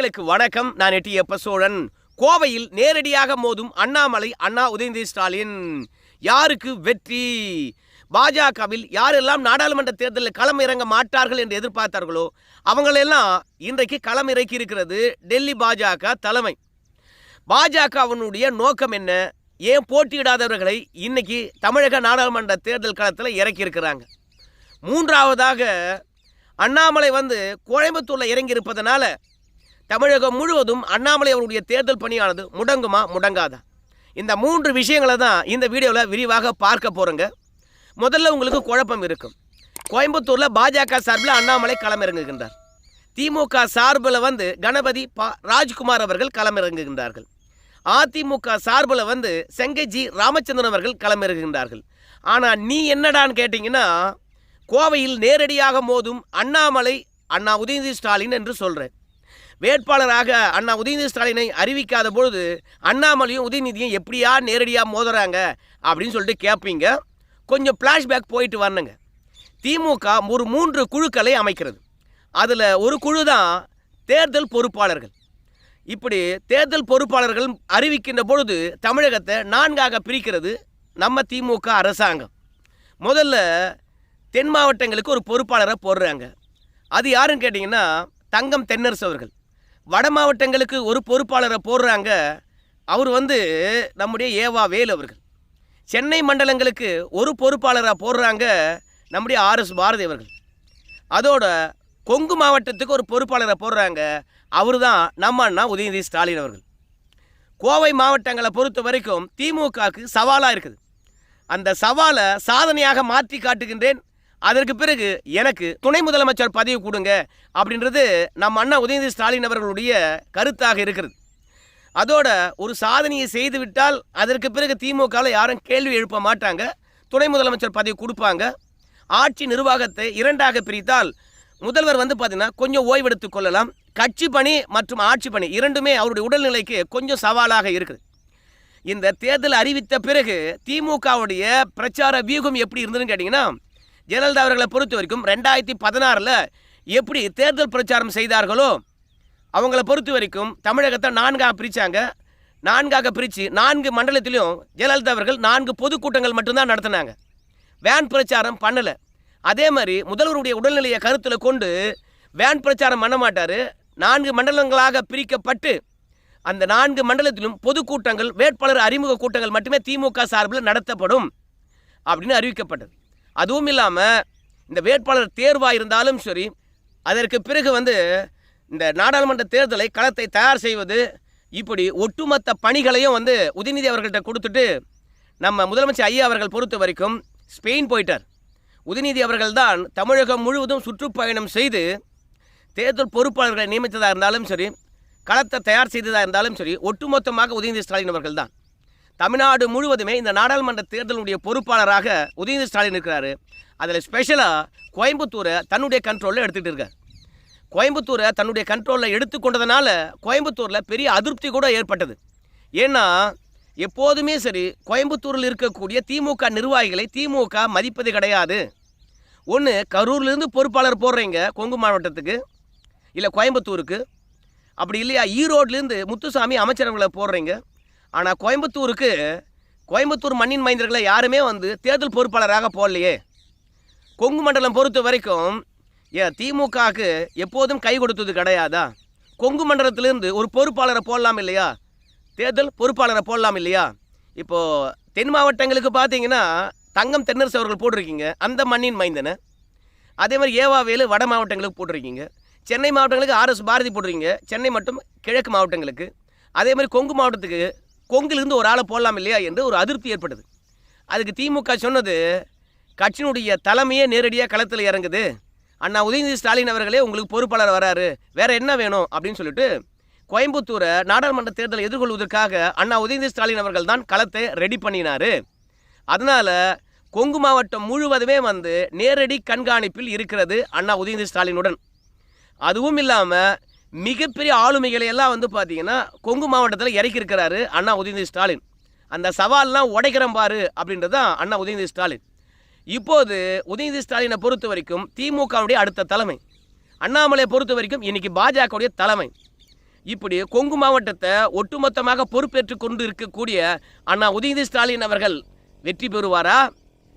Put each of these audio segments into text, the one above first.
மக்களுக்கு வணக்கம். நான் எட்டியப்ப சோழன் கோவையில் நேரடியாக மோதும் அண்ணாமலை அண்ணா உதயநிதி ஸ்டாலின். யாருக்கு வெற்றி? பாஜகவில் யாரெல்லாம் நாடாளுமன்ற தேர்தலில் களம் இறங்க மாட்டார்கள் என்று எதிர்பார்த்தார்களோ அவங்களெல்லாம் இன்றைக்கு களம் இறக்கி இருக்கிறது டெல்லி பாஜக தலைமை. பாஜகவினுடைய நோக்கம் என்ன? ஏன் போட்டியிடாதவர்களை இன்னைக்கு தமிழக நாடாளுமன்ற தேர்தல் களத்தில் இறக்கியிருக்கிறாங்க மூன்றாவதாக அண்ணாமலை வந்து கோயம்புத்தூரில் இறங்கியிருப்பதனால தமிழகம் முழுவதும் அண்ணாமலை அவருடைய தேர்தல் பணியானது முடங்குமா முடங்காதா? இந்த மூன்று விஷயங்களை தான் இந்த வீடியோவில் விரிவாக பார்க்க போகிறோங்க முதல்ல உங்களுக்கு குழப்பம் இருக்கும். கோயம்புத்தூரில் பாஜக சார்பில் அண்ணாமலை களமிறங்குகின்றார். திமுக சார்பில் வந்து கணபதி பா ராஜ்குமார் அவர்கள் களமிறங்குகின்றார்கள். அதிமுக சார்பில் வந்து செங்கஜி ராமச்சந்திரன் அவர்கள் களமிறங்குகின்றார்கள். ஆனால் நீ என்னடான்னு கேட்டிங்கன்னா கோவையில் நேரடியாக மோதும் அண்ணாமலை அண்ணா உதயநிதி ஸ்டாலின் என்று சொல்கிறேன் வேட்பாளராக அண்ணா உதயநிதி ஸ்டாலினை அறிவிக்காத பொழுது அண்ணாமலையும் உதயநிதியும் எப்படியா நேரடியாக மோதுறாங்க அப்படின்னு சொல்லிட்டு கேட்பீங்க கொஞ்சம் ஃப்ளாஷ்பேக் போயிட்டு வரணுங்க. திமுக ஒரு மூன்று குழுக்களை அமைக்கிறது. அதில் ஒரு குழு தான் தேர்தல் பொறுப்பாளர்கள். இப்படி தேர்தல் பொறுப்பாளர்கள் அறிவிக்கின்ற பொழுது தமிழகத்தை நான்காக பிரிக்கிறது நம்ம திமுக அரசாங்கம். முதல்ல தென் மாவட்டங்களுக்கு ஒரு பொறுப்பாளரை போடுறாங்க. அது யாருன்னு கேட்டிங்கன்னா தங்கம் தென்னரசு அவர்கள். வட மாவட்டங்களுக்கு ஒரு பொறுப்பாளரை போடுறாங்க. அவர் வந்து நம்முடைய ஏவா வேல் அவர்கள். சென்னை மண்டலங்களுக்கு ஒரு பொறுப்பாளராக போடுறாங்க நம்முடைய ஆர்எஸ் பாரதி அவர்கள். அதோட கொங்கு மாவட்டத்துக்கு ஒரு பொறுப்பாளரை போடுறாங்க அவர் தான் நம்ம அண்ணா உதயநிதி ஸ்டாலின் அவர்கள். கோவை மாவட்டங்களை பொறுத்த வரைக்கும் திமுகவுக்கு சவாலாக இருக்குது. அந்த சவாலை சாதனையாக மாற்றி காட்டுகின்றேன். அதற்கு பிறகு எனக்கு துணை முதலமைச்சர் பதவி கொடுங்க அப்படின்றது நம் அண்ணா உதயநிதி ஸ்டாலின் அவர்களுடைய கருத்தாக இருக்கிறது. அதோட ஒரு சாதனையை செய்துவிட்டால் அதற்கு பிறகு திமுகவில் யாரும் கேள்வி எழுப்ப மாட்டாங்க. துணை முதலமைச்சர் பதவி கொடுப்பாங்க. ஆட்சி நிர்வாகத்தை இரண்டாக பிரித்தால் முதல்வர் வந்து பார்த்தீங்கன்னா கொஞ்சம் ஓய்வெடுத்து கொள்ளலாம். கட்சி பணி மற்றும் ஆட்சி பணி இரண்டுமே அவருடைய உடல்நிலைக்கு கொஞ்சம் சவாலாக இருக்குது. இந்த தேர்தல் அறிவித்த பிறகு திமுகவுடைய பிரச்சார வியூகம் எப்படி இருந்ததுன்னு கேட்டிங்கன்னா ஜெயலலிதா அவர்களை பொறுத்த வரைக்கும் ரெண்டாயிரத்தி பதினாறில் எப்படி தேர்தல் பிரச்சாரம் செய்தார்களோ அவங்கள பொறுத்த வரைக்கும் தமிழகத்தை நான்காக பிரித்தாங்க நான்காக பிரித்து நான்கு மண்டலத்திலையும் ஜெயலலிதா அவர்கள் நான்கு பொதுக்கூட்டங்கள் மட்டும்தான் நடத்தினாங்க. வேன் பிரச்சாரம் பண்ணலை. அதே மாதிரி முதல்வருடைய உடல்நிலையை கருத்தில் கொண்டு வேன் பிரச்சாரம் பண்ண மாட்டார். நான்கு மண்டலங்களாக பிரிக்கப்பட்டு அந்த நான்கு மண்டலத்திலும் பொதுக்கூட்டங்கள் வேட்பாளர் அறிமுக கூட்டங்கள் மட்டுமே திமுக சார்பில் நடத்தப்படும் அப்படின்னு அறிவிக்கப்பட்டது. அதுவும் இல்லாமல் இந்த வேட்பாளர் தேர்வாக இருந்தாலும் சரி அதற்கு பிறகு வந்து இந்த நாடாளுமன்ற தேர்தலை களத்தை தயார் செய்வது இப்படி ஒட்டுமொத்த பணிகளையும் வந்து உதயநிதி அவர்கள்ட்ட கொடுத்துட்டு நம்ம முதலமைச்சர் ஐயா அவர்கள் பொறுத்த வரைக்கும் ஸ்பெயின் போயிட்டார். உதயநிதி அவர்கள் தான் தமிழகம் முழுவதும் சுற்றுப்பயணம் செய்து தேர்தல் பொறுப்பாளர்களை நியமித்ததாக இருந்தாலும் சரி களத்தை தயார் செய்ததாக இருந்தாலும் சரி ஒட்டுமொத்தமாக உதயநிதி ஸ்டாலின் அவர்கள் தான் தமிழ்நாடு முழுவதுமே இந்த நாடாளுமன்ற தேர்தலுடைய பொறுப்பாளராக உதயநிதி ஸ்டாலின் இருக்கிறாரு. அதில் ஸ்பெஷலாக கோயம்புத்தூரை தன்னுடைய கண்ட்ரோலில் எடுத்துகிட்டு இருக்கார். கோயம்புத்தூரை தன்னுடைய கண்ட்ரோலில் எடுத்துக்கொண்டதுனால கோயம்புத்தூரில் பெரிய அதிருப்தி கூட ஏற்பட்டது. ஏன்னா எப்போதுமே சரி கோயம்புத்தூரில் இருக்கக்கூடிய திமுக நிர்வாகிகளை திமுக மதிப்பது கிடையாது. ஒன்று கரூர்லேருந்து பொறுப்பாளர் போடுறீங்க கொங்கு மாவட்டத்துக்கு இல்லை கோயம்புத்தூருக்கு. அப்படி இல்லையா ஈரோட்லேருந்து முத்துசாமி அமைச்சரவங்களை போடுறீங்க. ஆனால் கோயம்புத்தூருக்கு கோயம்புத்தூர் மண்ணின் மைந்தர்களை யாருமே வந்து தேர்தல் பொறுப்பாளராக போடலையே. கொங்கு மண்டலம் பொறுத்த வரைக்கும் ஏ திமுகவுக்கு எப்போதும் கை கொடுத்தது கிடையாதா? கொங்கு மண்டலத்திலேருந்து ஒரு பொறுப்பாளரை போடலாம் இல்லையா? தேர்தல் பொறுப்பாளரை போடலாம் இல்லையா? இப்போது தென் மாவட்டங்களுக்கு பார்த்தீங்கன்னா தங்கம் தென்னரசு அவர்கள் போட்டிருக்கீங்க அந்த மண்ணின் மைந்தனை. அதே மாதிரி ஏவாவேலு வட மாவட்டங்களுக்கு போட்டிருக்கீங்க. சென்னை மாவட்டங்களுக்கு ஆர்எஸ் பாரதி போடுறீங்க சென்னை மட்டும் கிழக்கு மாவட்டங்களுக்கு. அதே மாதிரி கொங்கு மாவட்டத்துக்கு கொங்கிலிருந்து ஒரு ஆளை போடலாம் இல்லையா என்று ஒரு அதிருப்தி ஏற்பட்டது. அதுக்கு திமுக சொன்னது கட்சியினுடைய தலைமையே நேரடியாக களத்தில் இறங்குது. அண்ணா உதயநிதி ஸ்டாலின் அவர்களே உங்களுக்கு பொறுப்பாளர் வராரு. வேற என்ன வேணும்? அப்படின்னு சொல்லிட்டு கோயம்புத்தூரை நாடாளுமன்ற தேர்தலை எதிர்கொள்வதற்காக அண்ணா உதயநிதி ஸ்டாலின் அவர்கள் தான் களத்தை ரெடி பண்ணினார். அதனால் கொங்கு மாவட்டம் முழுவதுமே வந்து நேரடி கண்காணிப்பில் இருக்கிறது அண்ணா உதயநிதி ஸ்டாலினுடன். அதுவும் இல்லாமல் மிகப்பெரிய ஆளுமைகளை எல்லாம் வந்து பார்த்தீங்கன்னா கொங்கு மாவட்டத்தில் இறக்கியிருக்கிறாரு அண்ணா உதயநிதி ஸ்டாலின். அந்த சவால்லாம் உடைக்கிறோம் பாரு அப்படின்றது தான் அண்ணா உதயநிதி ஸ்டாலின். இப்போது உதயநிதி ஸ்டாலினை பொறுத்த வரைக்கும் திமுகவுடைய அடுத்த தலைமை. அண்ணாமலையை பொறுத்த வரைக்கும் இன்னைக்கு பாஜகவுடைய தலைமை. இப்படி கொங்கு மாவட்டத்தை ஒட்டுமொத்தமாக பொறுப்பேற்று கொண்டு இருக்கக்கூடிய அண்ணா உதயநிதி ஸ்டாலின் அவர்கள் வெற்றி பெறுவாரா?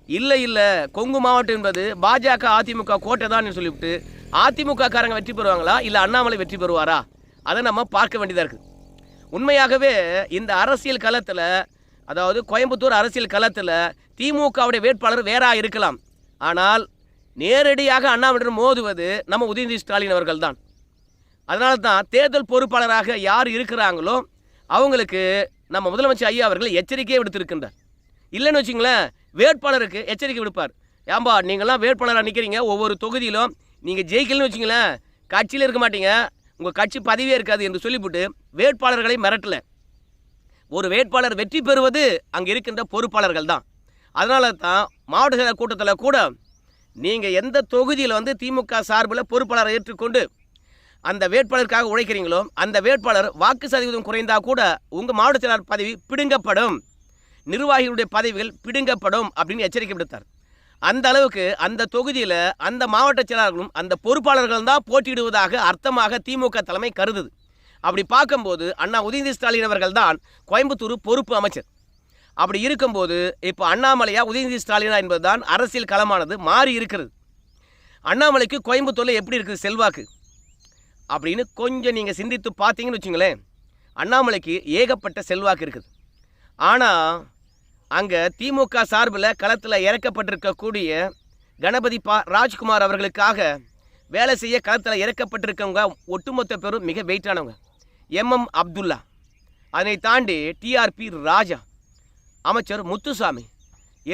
இல்லை இல்லை. கொங்கு மாவட்டம் என்பது பாஜக அதிமுக கோட்டை தான் சொல்லிவிட்டு அதிமுக காரங்க வெற்றி பெறுவாங்களா? இல்லை அண்ணாமலை வெற்றி பெறுவாரா? அதை நம்ம பார்க்க வேண்டியதாக இருக்குது உண்மையாகவே இந்த அரசியல் களத்தில் அதாவது கோயம்புத்தூர் அரசியல் களத்தில் திமுகவுடைய வேட்பாளர் வேறாக இருக்கலாம். ஆனால் நேரடியாக அண்ணாமலையுடன் மோதுவது நம்ம உதயநிதி ஸ்டாலின் அவர்கள் தான் அதனால தான் தேர்தல் பொறுப்பாளராக யார் இருக்கிறாங்களோ அவங்களுக்கு நம்ம முதலமைச்சர் ஐயா அவர்கள் எச்சரிக்கையே விடுத்திருக்கின்றார். இல்லைன்னு வச்சுங்களேன் வேட்பாளருக்கு எச்சரிக்கை விடுப்பார். ஏம்பா நீங்களாம் வேட்பாளராக நிற்கிறீங்க ஒவ்வொரு தொகுதியிலும் நீங்கள் ஜெயிக்கலன்னு வச்சுங்களேன் கட்சியில் இருக்க மாட்டீங்க. உங்கள் கட்சி பதவியே இருக்காது என்று சொல்லிவிட்டு வேட்பாளர்களை மிரட்டலை. ஒரு வேட்பாளர் வெற்றி பெறுவது அங்கே இருக்கின்ற பொறுப்பாளர்கள் தான். அதனால தான் மாவட்ட செயலர் கூட்டத்தில் கூட நீங்கள் எந்த தொகுதியில் வந்து திமுக சார்பில் பொறுப்பாளரை ஏற்றுக்கொண்டு அந்த வேட்பாளருக்காக உழைக்கிறீங்களோ அந்த வேட்பாளர் வாக்கு சதவீதம் குறைந்தால் கூட உங்கள் மாவட்ட செயலாளர் பதவி பிடுங்கப்படும். நிர்வாகிகளுடைய பதவிகள் பிடுங்கப்படும் அப்படின்னு எச்சரிக்கை விடுத்தார். அந்த அளவுக்கு அந்த தொகுதியில் அந்த மாவட்ட செயலாளர்களும் அந்த பொறுப்பாளர்கள் தான் போட்டியிடுவதாக அர்த்தமாக திமுக தலைமை கருதுது. அப்படி பார்க்கும்போது அண்ணா உதயநிதி ஸ்டாலின் அவர்கள் தான் கோயம்புத்தூர் பொறுப்பு அமைச்சர். அப்படி இருக்கும்போது இப்போ அண்ணாமலையா உதயநிதி ஸ்டாலினா என்பதுதான் அரசியல் களமானது மாறி இருக்கிறது. அண்ணாமலைக்கு கோயம்புத்தூரில் எப்படி இருக்குது செல்வாக்கு? அப்படின்னு கொஞ்சம் நீங்கள் சிந்தித்து பார்த்தீங்கன்னு வச்சுங்களேன் அண்ணாமலைக்கு ஏகப்பட்ட செல்வாக்கு இருக்குது. ஆனால் அங்கே திமுக சார்பில் களத்தில் இறக்கப்பட்டிருக்கக்கூடிய கணபதி பா ராஜ்குமார் அவர்களுக்காக வேலை செய்ய களத்தில் இறக்கப்பட்டிருக்கவங்க ஒட்டுமொத்த பேரும் மிக வெயிட்டானவங்க. எம்எம் அப்துல்லா. அதனை தாண்டி டிஆர்பி ராஜா அமைச்சர் முத்துசாமி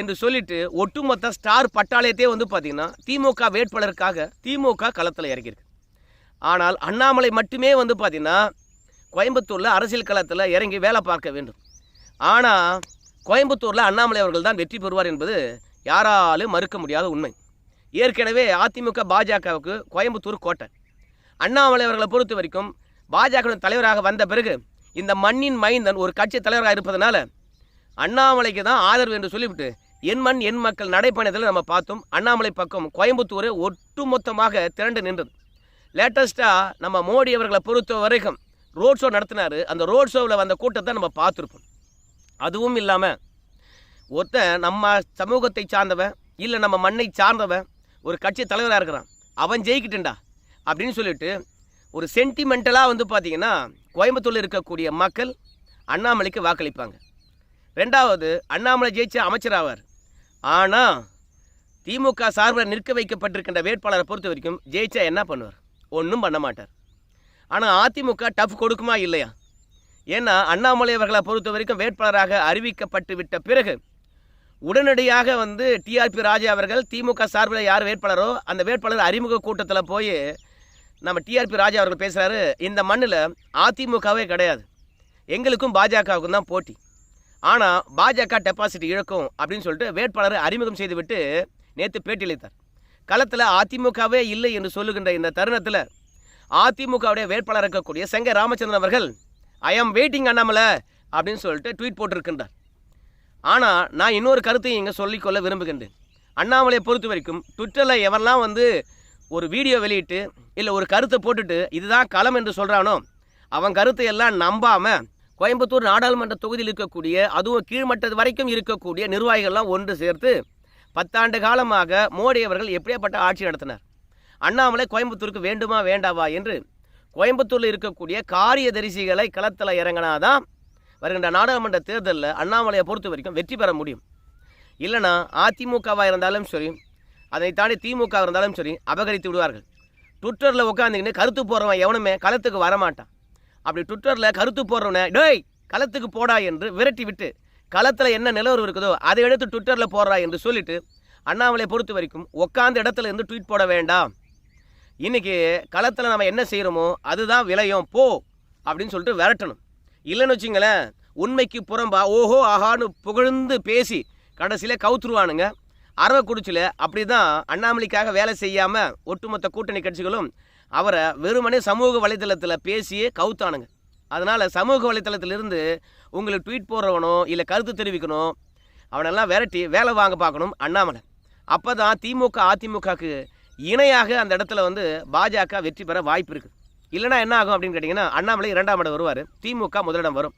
என்று சொல்லிட்டு ஒட்டுமொத்த ஸ்டார் பட்டாளயத்தே வந்து பார்த்திங்கன்னா திமுக வேட்பாளருக்காக திமுக களத்தில் இறங்கியிருக்கு. ஆனால் அண்ணாமலை மட்டுமே வந்து பார்த்திங்கன்னா கோயம்புத்தூரில் அரசியல் களத்தில் இறங்கி வேலை பார்க்க வேண்டும். ஆனால் கோயம்புத்தூரில் அண்ணாமலை அவர்கள் தான் வெற்றி பெறுவார் என்பது யாராலும் மறுக்க முடியாத உண்மை. ஏற்கனவே அதிமுக பாஜகவுக்கு கோயம்புத்தூர் கோட்டை. அண்ணாமலை அவர்களை பொறுத்த வரைக்கும் பாஜகவின் தலைவராக வந்த பிறகு இந்த மண்ணின் மைந்தன் ஒரு கட்சி தலைவராக இருப்பதனால அண்ணாமலைக்கு தான் ஆதரவு என்று சொல்லிவிட்டு என் மண் என் மக்கள் நடைப்பயணத்தில் நம்ம பார்த்தோம். அண்ணாமலை பக்கம் கோயம்புத்தூர் ஒட்டுமொத்தமாக திரண்டு நின்றது. லேட்டஸ்ட்டாக நம்ம மோடி அவர்களை பொறுத்த வரைக்கும் ரோட் ஷோ நடத்தினார். அந்த ரோட் ஷோவில் வந்த கூட்டத்தை நம்ம பார்த்துருப்போம். அதுவும் இல்லாமல் ஒருத்தன் நம்ம சமூகத்தை சார்ந்தவன் இல்லை நம்ம மண்ணை சார்ந்தவன் ஒரு கட்சி தலைவராக இருக்கிறான். அவன் ஜெயிக்கிட்டுண்டா அப்படின்னு சொல்லிட்டு ஒரு சென்டிமெண்டலாக வந்து பார்த்தீங்கன்னா கோயம்புத்தூரில் இருக்கக்கூடிய மக்கள் அண்ணாமலைக்கு வாக்களிப்பாங்க. ரெண்டாவது அண்ணாமலை ஜெயிச்ச அமைச்சராவார் ஆனால் திமுக சார்பில் நிற்க வைக்கப்பட்டிருக்கின்ற வேட்பாளரை பொறுத்த வரைக்கும் ஜெயிச்சா என்ன பண்ணுவார்? ஒன்றும் பண்ண மாட்டார். ஆனால் அதிமுக டஃப் கொடுக்குமா இல்லையா? ஏன்னா அண்ணாமலை அவர்களை பொறுத்த வரைக்கும் வேட்பாளராக அறிவிக்கப்பட்டு விட்ட பிறகு உடனடியாக வந்து டிஆர்பி ராஜா அவர்கள் திமுக சார்பில் யார் வேட்பாளரோ அந்த வேட்பாளர் அறிமுக கூட்டத்தில் போய் நம்ம டிஆர்பி ராஜா அவர்கள் பேசுகிறாரு இந்த மண்ணில் அதிமுகவே கிடையாது. எங்களுக்கும் பாஜகவுக்கும் தான் போட்டி. ஆனால் பாஜக டெபாசிட் இழக்கும் அப்படின்னு சொல்லிட்டு வேட்பாளரை அறிமுகம் செய்துவிட்டு நேற்று பேட்டியளித்தார். களத்தில் அதிமுகவே இல்லை என்று சொல்லுகின்ற இந்த தருணத்தில் அதிமுகவுடைய வேட்பாளர் இருக்கக்கூடிய செங்க ராமச்சந்திரன் அவர்கள் ஐ ஆம் வெயிட்டிங் அண்ணாமலை அப்படின்னு சொல்லிட்டு ட்வீட் போட்டிருக்கின்றார். ஆனால் நான் இன்னொரு கருத்தையும் இங்கே சொல்லிக்கொள்ள விரும்புகின்றேன். அண்ணாமலையை பொறுத்த வரைக்கும் ட்விட்டரில் எவரெல்லாம் வந்து ஒரு வீடியோ வெளியிட்டு இல்லை ஒரு கருத்தை போட்டுட்டு இதுதான் களம் என்று சொல்கிறானோ அவன் கருத்தை எல்லாம் நம்பாமல் கோயம்புத்தூர் நாடாளுமன்ற தொகுதியில் இருக்கக்கூடிய அதுவும் கீழ்மட்டது வரைக்கும் இருக்கக்கூடிய நிர்வாகிகள்லாம் ஒன்று சேர்த்து பத்தாண்டு காலமாக மோடி அவர்கள் எப்படியாப்பட்ட ஆட்சி நடத்தினார்? அண்ணாமலை கோயம்புத்தூருக்கு வேண்டுமா வேண்டாவா என்று கோயம்புத்தூரில் இருக்கக்கூடிய காரிய தரிசிகளை களத்தில் இறங்கினாதான் வருகின்ற நாடாளுமன்ற தேர்தலில் அண்ணாமலையை பொறுத்த வரைக்கும் வெற்றி பெற முடியும். இல்லைனா அதிமுகவாக இருந்தாலும் சரி அதை தாண்டி திமுக இருந்தாலும் சரி அபகரித்து விடுவார்கள். ட்விட்டரில் உட்காந்துக்கின்னு கருத்து போடுறவன் எவனுமே களத்துக்கு வரமாட்டான். அப்படி ட்விட்டரில் கருத்து போடுறவனை டேய் களத்துக்கு போடா என்று விரட்டி விட்டு களத்தில் என்ன நிலவரம் இருக்குதோ அதை எடுத்து ட்விட்டரில் போடுறா என்று சொல்லிட்டு அண்ணாமலையை பொறுத்த வரைக்கும் உட்காந்த இடத்துல இருந்து ட்வீட் போட வேண்டாம். இன்னைக்கு களத்தில் நம்ம என்ன செய்கிறோமோ அதுதான் விளையும் போ அப்படின்னு சொல்லிட்டு விரட்டணும். இல்லைன்னு வச்சுங்களேன் உண்மைக்கு புறம்பா ஓஹோ ஆஹான்னு புகழ்ந்து பேசி கடைசியில் கவுத்துருவானுங்க. அரவக்குறிச்சியில் அப்படி தான் அண்ணாமலைக்காக வேலை செய்யாமல் ஒட்டுமொத்த கூட்டணி கட்சிகளும் அவரை வெறுமனே சமூக வலைதளத்தில் பேசியே கவுத்தானுங்க. அதனால் சமூக வலைத்தளத்திலிருந்து உங்களுக்கு ட்வீட் போடுறவனோ இல்லை கருத்து தெரிவிக்கணும் அவனெல்லாம் விரட்டி வேலை வாங்க பார்க்கணும் அண்ணாமலை. அப்போ தான் திமுக அதிமுகக்கு இணையாக அந்த இடத்துல வந்து பாஜக வெற்றி பெற வாய்ப்பு இருக்குது. இல்லைனா என்ன ஆகும் அப்படின்னு கேட்டிங்கன்னா அண்ணாமலை இரண்டாம் இடம் வருவார். திமுக முதலிடம் வரும்.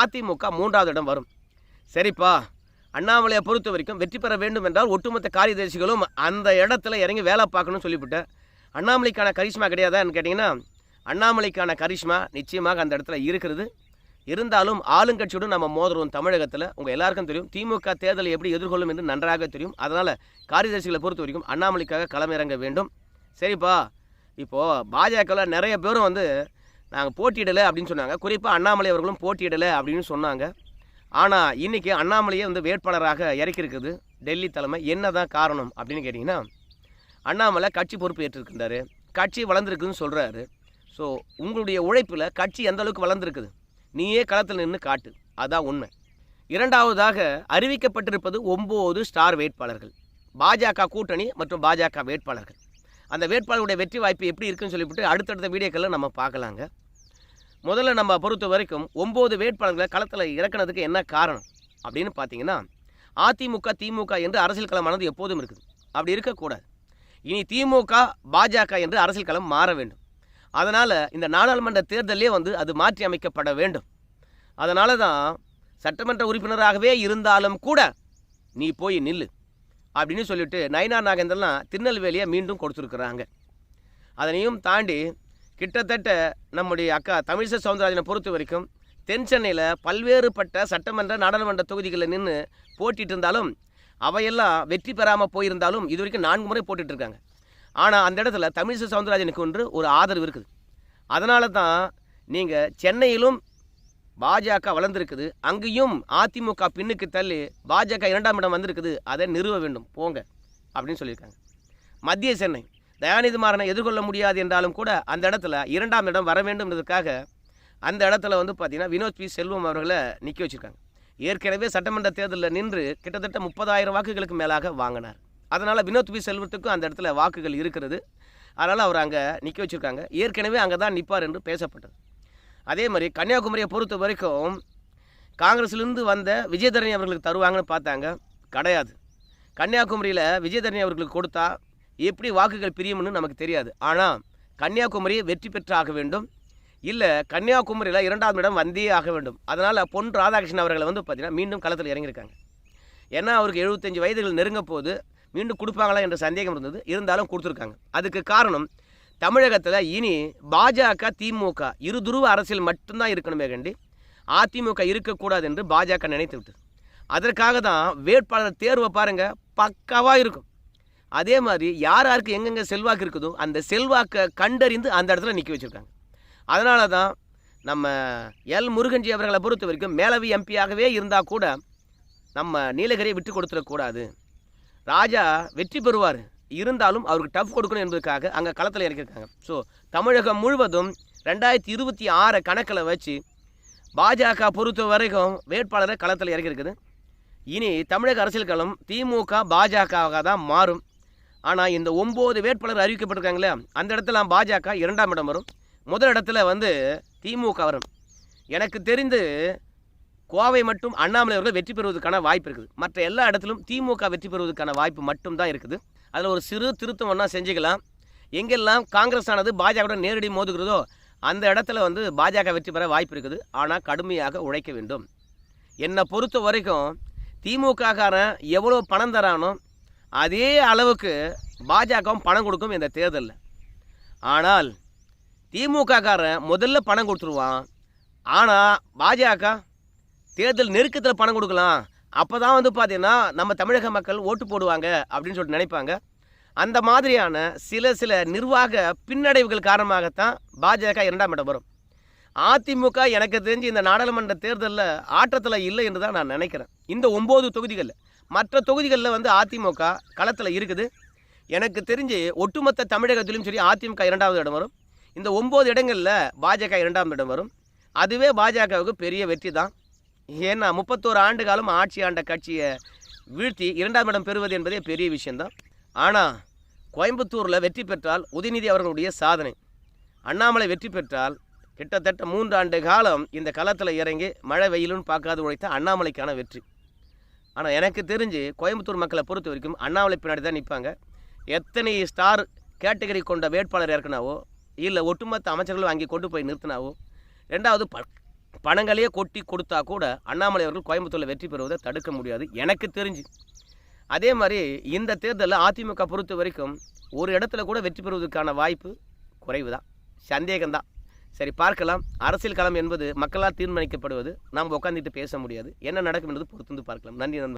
அதிமுக மூன்றாவது இடம் வரும். சரிப்பா அண்ணாமலையை பொறுத்த வரைக்கும் வெற்றி பெற வேண்டும் என்றால் ஒட்டுமொத்த காரியதர்சிகளும் அந்த இடத்துல இறங்கி வேலை பார்க்கணும்னு சொல்லிவிட்டேன் அண்ணாமலைக்கான கரிஷ்மா கிடையாதான்னு கேட்டிங்கன்னா அண்ணாமலைக்கான கரிஷ்மா நிச்சயமாக அந்த இடத்துல இருக்கிறது. இருந்தாலும் ஆளுங்கட்சியுடன் நம்ம மோதுறோம் தமிழகத்தில். உங்கள் எல்லாருக்கும் தெரியும். திமுக தேர்தலை எப்படி எதிர்கொள்ளும் என்று நன்றாக தெரியும். அதனால் காரியதர்சிகளை பொறுத்த வரைக்கும் அண்ணாமலைக்காக களமிறங்க வேண்டும். சரிப்பா. இப்போது பாஜகவில் நிறைய பேரும் வந்து நாங்கள் போட்டியிடலை அப்படின்னு சொன்னாங்க. குறிப்பாக அண்ணாமலை அவர்களும் போட்டியிடலை அப்படின்னு சொன்னாங்க. ஆனால் இன்றைக்கி அண்ணாமலையே வந்து வேட்பாளராக இறக்கியிருக்குது. டெல்லி தலைமை என்ன தான் காரணம் அப்படின்னு கேட்டிங்கன்னா அண்ணாமலை கட்சி பொறுப்பு ஏற்றிருக்கின்றாரு. கட்சி வளர்ந்துருக்குன்னு சொல்கிறாரு ஸோ உங்களுடைய உழைப்பில் கட்சி எந்த அளவுக்கு வளர்ந்துருக்குது? நீயே களத்தில் நின்று காட்டு. அதான் உண்மை. இரண்டாவதாக அறிவிக்கப்பட்டிருப்பது ஒம்பது ஸ்டார் வேட்பாளர்கள். பாஜக கூட்டணி மற்றும் பாஜக வேட்பாளர்கள். அந்த வேட்பாளருடைய வெற்றி வாய்ப்பு எப்படி இருக்குன்னு சொல்லிவிட்டு அடுத்தடுத்த வீடியோக்களில் நம்ம பார்க்கலாங்க. முதல்ல நம்ம பொறுத்த வரைக்கும் ஒம்பது வேட்பாளர்களை களத்தில் இறக்குனதுக்கு என்ன காரணம்? அப்படின்னு பார்த்தீங்கன்னா அதிமுக திமுக என்று அரசியல் களமானது எப்போதும் இருக்குது. அப்படி இருக்கக்கூடாது. இனி திமுக பாஜக என்று அரசியல் களம் மாற வேண்டும். அதனால் இந்த நாடாளுமன்ற தேர்தலே வந்து அது மாற்றி அமைக்கப்பட வேண்டும். அதனால தான் சட்டமன்ற உறுப்பினராகவே இருந்தாலும் கூட நீ போய் நில்லு அப்படின்னு சொல்லிட்டு நயனா நாகேந்திரலாம் திருநெல்வேலியை மீண்டும் கொடுத்துருக்குறாங்க. அதனையும் தாண்டி கிட்டத்தட்ட நம்முடைய அக்கா தமிழிசை சவுந்தரராஜனை பொறுத்த வரைக்கும் தென் சென்னையில் பல்வேறுபட்ட சட்டமன்ற நாடாளுமன்ற தொகுதிகளில் நின்று போட்டிட்டு இருந்தாலும் அவையெல்லாம் வெற்றி பெறாமல் போயிருந்தாலும் இது வரைக்கும் நான்கு முறை போட்டுட்ருக்காங்க ஆனால் அந்த இடத்துல தமிழிசை சவுந்தரராஜனுக்கு ஒன்று ஒரு ஆதரவு இருக்குது. அதனால தான் நீங்கள் சென்னையிலும் பாஜக வளர்ந்துருக்குது அங்கேயும் அதிமுக பின்னுக்கு தள்ளி பாஜக இரண்டாம் இடம் வந்திருக்குது அதை நிறுவ வேண்டும் போங்க அப்படின்னு சொல்லியிருக்காங்க. மத்திய சென்னை தயாநிதி மாறனை எதிர்கொள்ள முடியாது என்றாலும் கூட அந்த இடத்துல இரண்டாம் இடம் வர வேண்டும்ன்றதுக்காக அந்த இடத்துல வந்து பார்த்தீங்கன்னா வினோத் பி. செல்வம் அவர்களை நிற்க வச்சுருக்காங்க. ஏற்கனவே சட்டமன்ற தேர்தலில் நின்று கிட்டத்தட்ட முப்பதாயிரம் வாக்குகளுக்கு மேலாக வாங்கினார். அதனால் வினோத் பி செல்வத்துக்கும் அந்த இடத்துல வாக்குகள் இருக்கிறது. அதனால் அவர் அங்கே நிற்க வச்சுருக்காங்க. ஏற்கனவே அங்கே தான் நிற்பார் என்று பேசப்பட்டது. அதே மாதிரி கன்னியாகுமரியை பொறுத்த வரைக்கும் காங்கிரஸ்லேருந்து வந்த விஜயதரணி அவர்களுக்கு தருவாங்கன்னு பார்த்தாங்க. கிடையாது. கன்னியாகுமரியில் விஜயதரணி அவர்களுக்கு கொடுத்தா எப்படி வாக்குகள் பிரியும்னு நமக்கு தெரியாது. ஆனால் கன்னியாகுமரியை வெற்றி பெற்றாக வேண்டும். இல்லை கன்னியாகுமரியில் இரண்டாவது இடம் வந்தே ஆக வேண்டும். அதனால் பொன் ராதாகிருஷ்ணன் அவர்களை வந்து பார்த்திங்கன்னா மீண்டும் களத்தில் இறங்கியிருக்காங்க. ஏன்னா அவருக்கு எழுபத்தஞ்சு வயதுகள் நெருங்க போது மீண்டும் கொடுப்பாங்களா என்ற சந்தேகம் இருந்தது. இருந்தாலும் கொடுத்துருக்காங்க. அதுக்கு காரணம் தமிழகத்தில் இனி பாஜக திமுக இரு துருவ அரசியல் மட்டும்தான் இருக்கணுமே கண்டி அதிமுக இருக்கக்கூடாது என்று பாஜக நினைத்து விட்டது. அதற்காக தான் வேட்பாளர் தேர்வை பாருங்கள் பக்காவாக இருக்கும். அதே மாதிரி யார் யாருக்கு எங்கெங்கே செல்வாக்கு இருக்குதோ அந்த செல்வாக்கை கண்டறிந்து அந்த இடத்துல நிற்க வச்சுருக்காங்க. அதனால தான் நம்ம எல் முருகன்ஜி அவர்களை பொறுத்த வரைக்கும் மேலவி எம்பியாகவே இருந்தால் கூட நம்ம நீலகிரியை விட்டு கொடுத்துடக்கூடாது ராஜா வெற்றி பெறுவார். இருந்தாலும் அவருக்கு டஃப் கொடுக்கணும் என்பதற்காக அங்கே களத்தில் இறக்கியிருக்காங்க ஸோ தமிழகம் முழுவதும் ரெண்டாயிரத்தி இருபத்தி ஆறு கணக்கில் வச்சு பாஜக பொறுத்த வரைக்கும் வேட்பாளரை களத்தில் இறக்கியிருக்குது இனி தமிழக அரசியல் களம் திமுக பாஜகவாக தான் மாறும். ஆனால் இந்த ஒம்பது வேட்பாளர் அறிவிக்கப்பட்டிருக்காங்களே அந்த இடத்துல பாஜக இரண்டாம் இடம் வரும். முதல் இடத்துல வந்து திமுக வரும். எனக்கு தெரிந்து கோவை மட்டும் அண்ணாமலை அவர்கள் வெற்றி பெறுவதற்கான வாய்ப்பு இருக்குது. மற்ற எல்லா இடத்திலும் திமுக வெற்றி பெறுவதற்கான வாய்ப்பு மட்டும்தான் இருக்குது. அதில் ஒரு சிறு திருத்தம் ஒன்றா செஞ்சுக்கலாம். எங்கெல்லாம் காங்கிரஸ் ஆனது பாஜகவுடன் நேரடி மோதுகிறதோ அந்த இடத்துல வந்து பாஜக வெற்றி பெற வாய்ப்பு இருக்குது. ஆனால் கடுமையாக உழைக்க வேண்டும். என்னை பொறுத்த வரைக்கும் திமுககாரன் எவ்வளோ பணம் தரானோ அதே அளவுக்கு பாஜகவும் பணம் கொடுக்கும் இந்த தேர்தலில். ஆனால் திமுககாரன் முதல்ல பணம் கொடுத்துருவான். ஆனால் பாஜக தேர்தல் நெருக்கத்தில் பணம் கொடுக்கலாம். அப்போ தான் வந்து பார்த்தீங்கன்னா நம்ம தமிழக மக்கள் ஓட்டு போடுவாங்க அப்படின்னு சொல்லிட்டு நினைப்பாங்க. அந்த மாதிரியான சில சில நிர்வாக பின்னடைவுகள் காரணமாகத்தான் பாஜக இரண்டாம் இடம் வரும். அதிமுக எனக்கு தெரிஞ்சு இந்த நாடாளுமன்ற தேர்தலில் ஆட்டத்தில் இல்லை என்று தான் நான் நினைக்கிறேன். இந்த ஒம்பது தொகுதிகளில் மற்ற தொகுதிகளில் வந்து அதிமுக களத்தில் இருக்குது. எனக்கு தெரிஞ்சு ஒட்டுமொத்த தமிழகத்திலும் சரி அதிமுக இரண்டாவது இடம் வரும். இந்த ஒம்பது இடங்களில் பாஜக இரண்டாவது இடம் வரும். அதுவே பாஜகவுக்கு பெரிய வெற்றி தான். ஏன்னா முப்பத்தோரு ஆண்டு காலம் ஆட்சி ஆண்ட கட்சியை வீழ்த்தி இரண்டாம் இடம் பெறுவது என்பதே பெரிய விஷயந்தான் ஆனால் கோயம்புத்தூரில் வெற்றி பெற்றால் உதயநிதி அவர்களுடைய சாதனை. அண்ணாமலை வெற்றி பெற்றால் கிட்டத்தட்ட மூன்று ஆண்டு காலம் இந்த களத்தில் இறங்கி மழை வெயிலுன்னு பார்க்காது உழைத்த அண்ணாமலைக்கான வெற்றி. ஆனால் எனக்கு தெரிஞ்சு கோயம்புத்தூர் மக்களை பொறுத்த வரைக்கும் அண்ணாமலை பின்னாடி தான் நிற்பாங்க எத்தனை ஸ்டார் கேட்டகரி கொண்ட வேட்பாளர் இறக்குனாவோ இல்லை ஒட்டுமொத்த அமைச்சர்கள் அங்கே கொண்டு போய் நிறுத்தினாவோ ரெண்டாவது ப பணங்களையே கொட்டி கொடுத்தா கூட அண்ணாமலை அவர்கள் கோயம்புத்தூரில் வெற்றி பெறுவதை தடுக்க முடியாது. எனக்கு தெரிஞ்சு. அதே மாதிரி இந்த தேர்தலில் அதிமுக பொறுத்த வரைக்கும் ஒரு இடத்துல கூட வெற்றி பெறுவதற்கான வாய்ப்பு குறைவு தான் சந்தேகம்தான். சரி பார்க்கலாம். அரசியல் களம் என்பது மக்களால் தீர்மானிக்கப்படுவது நாம் உட்காந்துட்டு பேச முடியாது. என்ன நடக்கும் என்பது பொறுத்து பார்க்கலாம். நன்றி நண்பர்